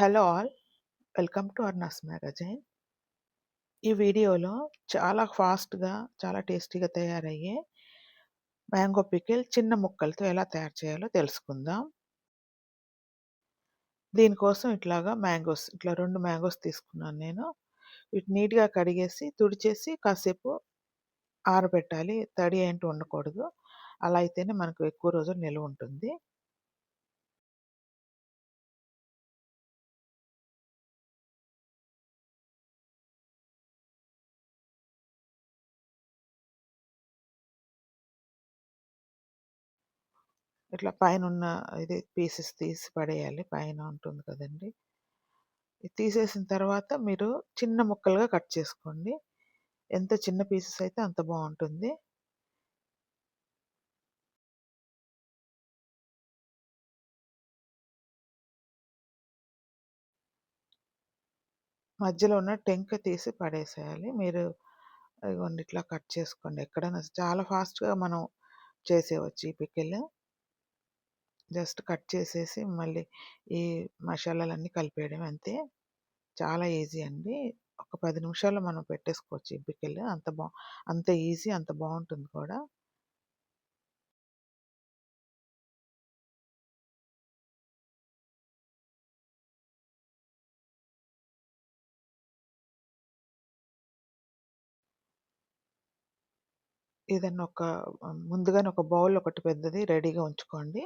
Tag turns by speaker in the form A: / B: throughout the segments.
A: Hello all. Welcome to అర్నాస్ magazine. ఈ వీడియోలో చాలా ఫాస్ట్గా చాలా టేస్టీగా తయారయ్యే మ్యాంగో పికిల్ చిన్న ముక్కలతో ఎలా తయారు చేయాలో తెలుసుకుందాం. దీనికోసం ఇట్లాగా మ్యాంగోస్ ఇట్లా రెండు మ్యాంగోస్ తీసుకున్నాను నేను. వీటి నీట్గా కడిగేసి తుడిచేసి కాసేపు ఆరబెట్టాలి. తడి ఏంటి ఉండకూడదు. అలా అయితేనే మనకు ఎక్కువ రోజులు నిల్వ ఉంటుంది. ఇట్లా పైన ఉన్న ఇది పీసెస్ తీసి పడేయాలి. పైన ఉంటుంది కదండి. ఇది తీసేసిన తర్వాత మీరు చిన్న ముక్కలుగా కట్ చేసుకోండి. ఎంత చిన్న పీసెస్ అయితే అంత బాగుంటుంది. మధ్యలో ఉన్న టెంక తీసి పడేసేయాలి. మీరు ఇట్లా కట్ చేసుకోండి. ఎక్కడైనా చాలా ఫాస్ట్గా మనం చేసేవచ్చు ఈ పికిల్. జస్ట్ కట్ చేసేసి మళ్ళీ ఈ మసాలాలన్నీ కలిపేయడం అంతే. చాలా ఈజీ అండి. ఒక పది నిమిషాల్లో మనం పెట్టేసుకోవచ్చు ఈ అంత బా అంత ఈజీ అంత బాగుంటుంది కూడా. ఏదన్నా ఒక ముందుగానే ఒక బౌల్ ఒకటి పెద్దది రెడీగా ఉంచుకోండి.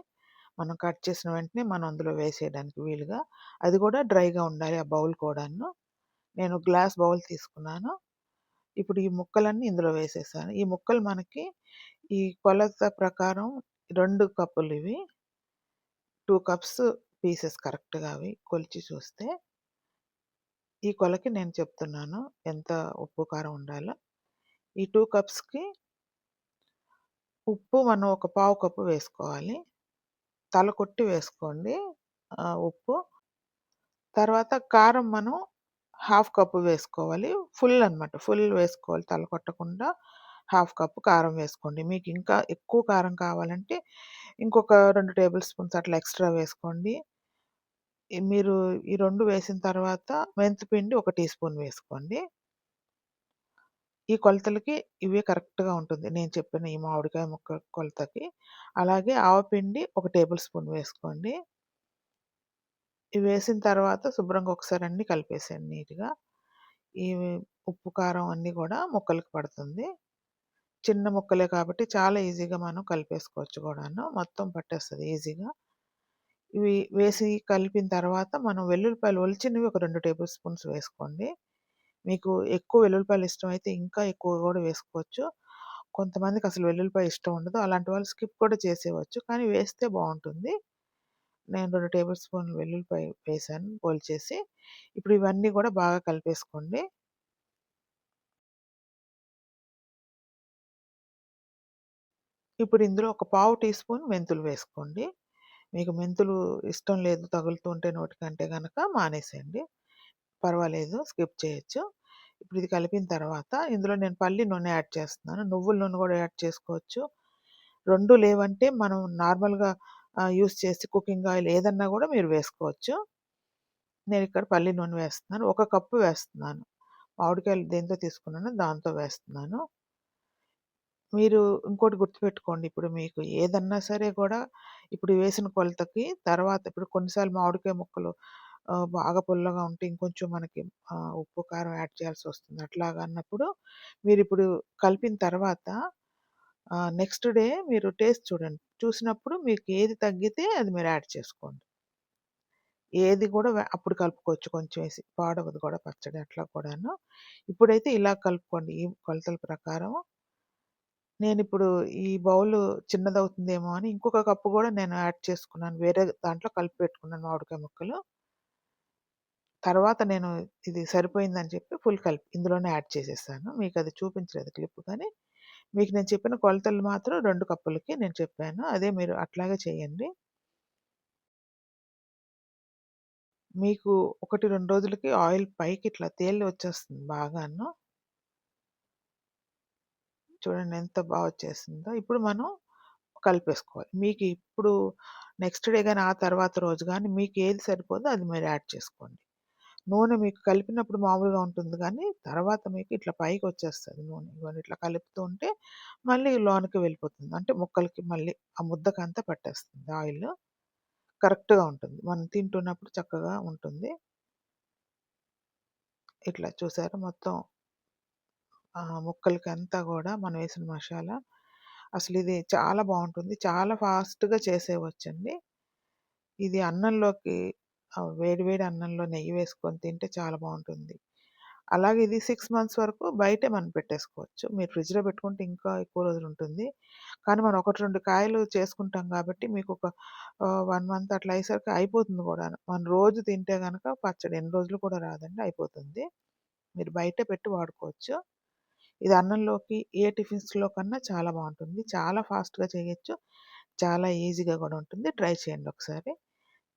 A: మనం కట్ చేసిన వెంటనే మనం అందులో వేసేయడానికి వీలుగా. అది కూడా డ్రైగా ఉండాలి ఆ బౌల్ కూడాను. నేను గ్లాస్ బౌల్ తీసుకున్నాను. ఇప్పుడు ఈ ముక్కలన్నీ ఇందులో వేసేసాను. ఈ ముక్కలు మనకి ఈ కొలత ప్రకారం రెండు కప్పులు ఇవి టూ కప్స్ పీసెస్ కరెక్ట్గా అవి కొలిచి చూస్తే ఈ కొలకి నేను చెప్తున్నాను ఎంత ఉప్పు కారం ఉండాలో. ఈ టూ కప్స్కి ఉప్పు మనం ఒక పావు కప్పు వేసుకోవాలి. తల కొట్టి వేసుకోండి ఉప్పు. తర్వాత కారం మనం హాఫ్ కప్పు వేసుకోవాలి. ఫుల్ అనమాట ఫుల్ వేసుకోవాలి తల కొట్టకుండా హాఫ్ కప్పు కారం వేసుకోండి. మీకు ఇంకా ఎక్కువ కారం కావాలంటే ఇంకొక రెండు టేబుల్ స్పూన్స్ అట్లా ఎక్స్ట్రా వేసుకోండి. మీరు ఈ రెండు వేసిన తర్వాత మెంతిపిండి ఒక టీ స్పూన్ వేసుకోండి. ఈ కొలతలకి ఇవే కరెక్ట్‌గా ఉంటుంది. నేను చెప్పిన ఈ మామిడికాయ ముక్క కొలతకి. అలాగే ఆవపిండి ఒక టేబుల్ స్పూన్ వేసుకోండి. ఇవి వేసిన తర్వాత శుభ్రంగా ఒకసారి అన్నీ కలిపేసేయండి నీట్‌గా. ఈ ఉప్పు, కారం అన్నీ కూడా ముక్కలకి పడుతుంది. చిన్న ముక్కలే కాబట్టి చాలా ఈజీగా మనం కలిపేసుకోవచ్చు కూడాను. మొత్తం పట్టేస్తుంది ఈజీగా. ఇవి వేసి కలిపిన తర్వాత మనం వెల్లుల్లిపాయలు ఒలిచినవి ఒక రెండు టేబుల్ స్పూన్స్ వేసుకోండి. మీకు ఎక్కువ వెల్లుల్లిపాయలు ఇష్టమైతే ఇంకా ఎక్కువ కూడా వేసుకోవచ్చు. కొంతమందికి అసలు వెల్లుల్లిపాయ ఇష్టం ఉండదు. అలాంటి వాళ్ళు స్కిప్ కూడా చేసేయవచ్చు. కానీ వేస్తే బాగుంటుంది నేను రెండు టేబుల్ స్పూన్లు వెల్లుల్లిపాయ వేసాను పోల్చేసి. ఇప్పుడు ఇవన్నీ కూడా బాగా కలిపేసుకోండి. ఇప్పుడు ఇందులో ఒక పావు టీ స్పూన్ మెంతులు వేసుకోండి. మీకు మెంతులు ఇష్టం లేదు తగులుతూ ఉంటే నోటికంటే కనుక మానేసేయండి. పర్వాలేదు స్కిప్ చేయొచ్చు. ఇప్పుడు ఇది కలిపిన తర్వాత ఇందులో నేను పల్లి నూనె యాడ్ చేస్తున్నాను. నువ్వుల నూనె కూడా యాడ్ చేసుకోవచ్చు. రెండు లేవంటే మనం నార్మల్‌గా యూస్ చేసి కుకింగ్ ఆయిల్ ఏదన్నా కూడా మీరు వేసుకోవచ్చు. నేను ఇక్కడ పల్లి నూనె వేస్తున్నాను. ఒక కప్పు వేస్తున్నాను. మామిడికాయలు దేంతో తీసుకున్నాను దాంతో వేస్తున్నాను. మీరు ఇంకోటి గుర్తుపెట్టుకోండి. ఇప్పుడు మీకు ఏదన్నా సరే కూడా ఇప్పుడు వేసిన కొలతకి తర్వాత ఇప్పుడు కొన్నిసార్లు మామిడికాయ ముక్కలు బాగా పుల్లగా ఉంటే ఇంకొంచెం మనకి ఉప్పు, కారం యాడ్ చేయాల్సి వస్తుంది. అట్లాగా అన్నప్పుడు మీరు ఇప్పుడు కలిపిన తర్వాత నెక్స్ట్ డే మీరు టేస్ట్ చూడండి. చూసినప్పుడు మీకు ఏది తగ్గితే అది మీరు యాడ్ చేసుకోండి. ఏది కూడా అప్పుడు కలుపుకోవచ్చు కొంచెం వేసి. పాడవదు కూడా పచ్చడి అట్లా కూడాను. ఇప్పుడైతే ఇలా కలుపుకోండి ఈ కొలతల ప్రకారం. నేను ఇప్పుడు ఈ బౌల్ చిన్నదవుతుందేమో అని ఇంకొక కప్పు కూడా నేను యాడ్ చేసుకున్నాను. వేరే దాంట్లో కలిపి పెట్టుకున్నాను మామిడికాయ ముక్కలు. తర్వాత నేను ఇది సరిపోయిందని చెప్పి ఫుల్ కలిపి ఇందులోనే యాడ్ చేసేసాను. మీకు అది చూపించలేదు క్లిప్ కానీ, మీకు నేను చెప్పిన కొలతలు మాత్రం రెండు కప్పులకి నేను చెప్పాను. అదే మీరు అట్లాగే చేయండి. మీకు ఒకటి రెండు రోజులకి ఆయిల్ పైకి ఇట్లా తేలి వచ్చేస్తుంది బాగాను. చూడండి ఎంత బాగా వచ్చేసిందో. ఇప్పుడు మనం కలిపేసుకోవాలి. మీకు ఇప్పుడు నెక్స్ట్ డే కానీ ఆ తర్వాత రోజు కానీ మీకు ఏది సరిపోదో అది మీరు యాడ్ చేసుకోండి. నూనె మీకు కలిపినప్పుడు మామూలుగా ఉంటుంది కానీ తర్వాత మీకు ఇట్లా పైకి వచ్చేస్తుంది నూనె. ఇవన్నీ ఇట్లా కలుపుతూ ఉంటే మళ్ళీ లోనకి వెళ్ళిపోతుంది. అంటే ముక్కలకి మళ్ళీ ఆ ముద్దకంతా పట్టేస్తుంది ఆయిల్ కరెక్ట్‌గా ఉంటుంది. మనం తింటున్నప్పుడు చక్కగా ఉంటుంది. ఇట్లా చూసారా మొత్తం ముక్కలకి అంతా కూడా మనం వేసిన మసాలా అసలు ఇది చాలా బాగుంటుంది చాలా ఫాస్ట్‌గా చేసేవచ్చండి ఇది అన్నంలోకి వేడివేడి వేడి వేడి అన్నంలో నెయ్యి వేసుకొని తింటే చాలా బాగుంటుంది అలాగే ఇది 6 మంత్స్ వరకు బయటే మనం పెట్టేసుకోవచ్చు. మీరు ఫ్రిడ్జ్‌లో పెట్టుకుంటే ఇంకా ఎక్కువ రోజులుంటుంది. కానీ మనం 1, 2 కాయలు చేసుకుంటాం కాబట్టి మీకొక ఆహ్, 1 మంత్ అట్లా అయ్యేసరికి అయిపోతుంది గూడాను. మనం రోజు తింటే గనక పచ్చడి ఎన్ని రోజులు కూడా రాదండి అయిపోతుంది. మీరు బయటే పెట్టి వాడుకోవచ్చు. ఇది అన్నంలోకి ఏ టిఫిన్స్‌లో కన్నా చాలా బావుంటుంది. చాలా ఫాస్ట్‌గా చేయొచ్చు. చాలా ఈజీగా గూడా ఉంటుంది. ట్రై చేయండి ఒకసారి.